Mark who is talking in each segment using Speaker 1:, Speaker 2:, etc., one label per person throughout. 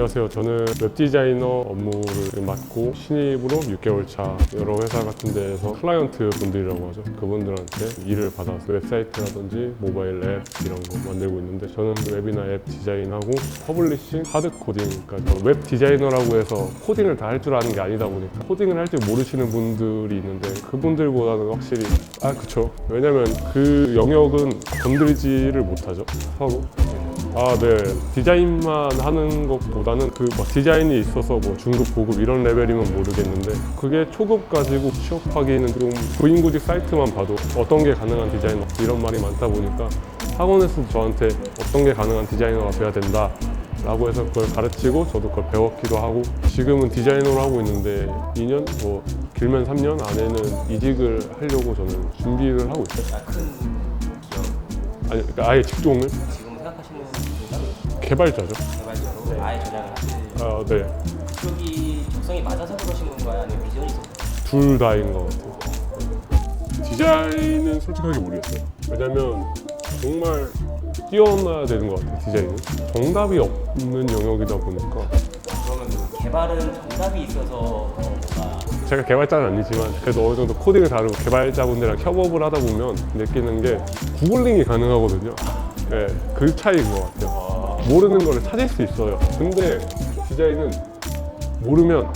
Speaker 1: 안녕하세요. 저는 웹 디자이너 업무를 맡고 신입으로 6개월 차 여러 회사 같은 데에서 클라이언트 분들이라고 하죠. 그분들한테 일을 받아서 웹사이트라든지 모바일 앱 이런 거 만들고 있는데 저는 웹이나 앱 디자인하고 퍼블리싱, 하드 코딩, 그러니까 웹 디자이너라고 해서 코딩을 다 할 줄 아는 게 아니다 보니까 코딩을 할 줄 모르시는 분들이 있는데 그분들보다는 확실히 아 그쵸. 왜냐면 그 영역은 건드리지를 못하죠. 서로. 아, 네. 디자인만 하는 것보다는 그 뭐 디자인이 있어서 뭐 중급, 고급 이런 레벨이면 모르겠는데 그게 초급 가지고 취업하기는 좀 고인구직 사이트만 봐도 어떤 게 가능한 디자이너 이런 말이 많다 보니까 학원에서도 저한테 어떤 게 가능한 디자이너가 돼야 된다 라고 해서 그걸 가르치고 저도 그걸 배웠기도 하고 지금은 디자이너를 하고 있는데 2년 뭐 길면 3년 안에는 이직을 하려고 저는 준비를 하고 있어요.
Speaker 2: 아,
Speaker 1: 아니 그러니까 아예 직종을 개발자죠.
Speaker 2: 개발적으로 아예 전향을 하실
Speaker 1: 아, 네.
Speaker 2: 그쪽이 적성이 맞아서 그러신 건가요? 아니면 비전이 있어서?
Speaker 1: 둘 다인 것 같아요. 디자인은 솔직하게 모르겠어요. 왜냐면 정말 뛰어나야 되는 것 같아요, 디자인은. 정답이 없는 영역이다 보니까.
Speaker 2: 그러면 그 개발은 정답이 있어서 더 뭔가
Speaker 1: 제가 개발자는 아니지만 그래도 어느 정도 코딩을 다루고 개발자분들이랑 협업을 하다 보면 느끼는 게 구글링이 가능하거든요. 네, 그 차이인 것 같아요. 모르는 거를 찾을 수 있어요. 근데 디자인은 모르면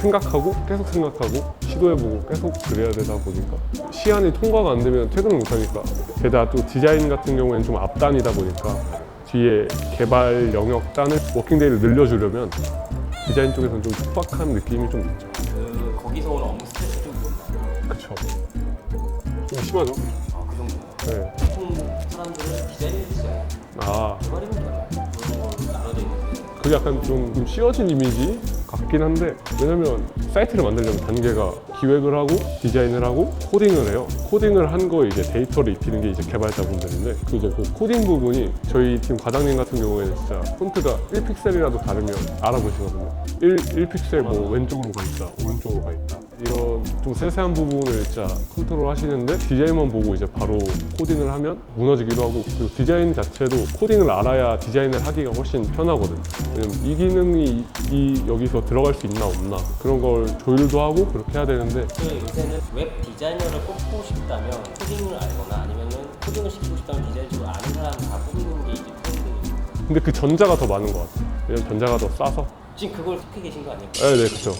Speaker 1: 생각하고 계속 생각하고 시도해보고 계속 그래야 되다 보니까 시간이 통과가 안 되면 퇴근을 못 하니까 게다가 또 디자인 같은 경우에는 좀 앞단이다 보니까 뒤에 개발 영역 단을 워킹데이를 늘려주려면 디자인 쪽에서는 좀 촉박한 느낌이 좀 있죠.
Speaker 2: 그 거기서 오는 업무 스트레스 좀 있나요?
Speaker 1: 그쵸. 좀 심하죠?
Speaker 2: 아, 그 정도.
Speaker 1: 네. 아,
Speaker 2: 개발이면 개발 그런 걸로 나눠져 있는데
Speaker 1: 그게 약간 좀, 좀 씌워진 이미지 같긴 한데 왜냐면 사이트를 만들려면 단계가 기획을 하고 디자인을 하고 코딩을 해요. 코딩을 한거 이제 데이터를 입히는 게 이제 개발자분들인데 그 이제 그 코딩 부분이 저희 팀 과장님 같은 경우에는 진짜 폰트가 1픽셀이라도 다르면 알아보시거든요. 1, 1픽셀 뭐 왼쪽으로 가 있다, 오른쪽으로 가 있다. 이런 좀 세세한 부분을 진짜 컨트롤 하시는데 디자인만 보고 이제 바로 코딩을 하면 무너지기도 하고 그리고 디자인 자체도 코딩을 알아야 디자인을 하기가 훨씬 편하거든요. 왜냐면 이 기능이 이 여기서 들어갈 수 있나 없나 그런 걸 조율도 하고 그렇게 해야 되는데
Speaker 2: 그 요새는 웹 디자이너를 뽑고 싶다면 코딩을 알거나 아니면은 코딩을 시키고 싶다면 디자인 쪽을 아는 사람 다 뽑는 게 이제 트렌드예요.
Speaker 1: 근데 그 전자가 더 많은 것 같아요. 왜냐면 전자가 더 싸서.
Speaker 2: 지금 그걸 택해 계신 거 아니에요?
Speaker 1: 네, 네, 그렇죠.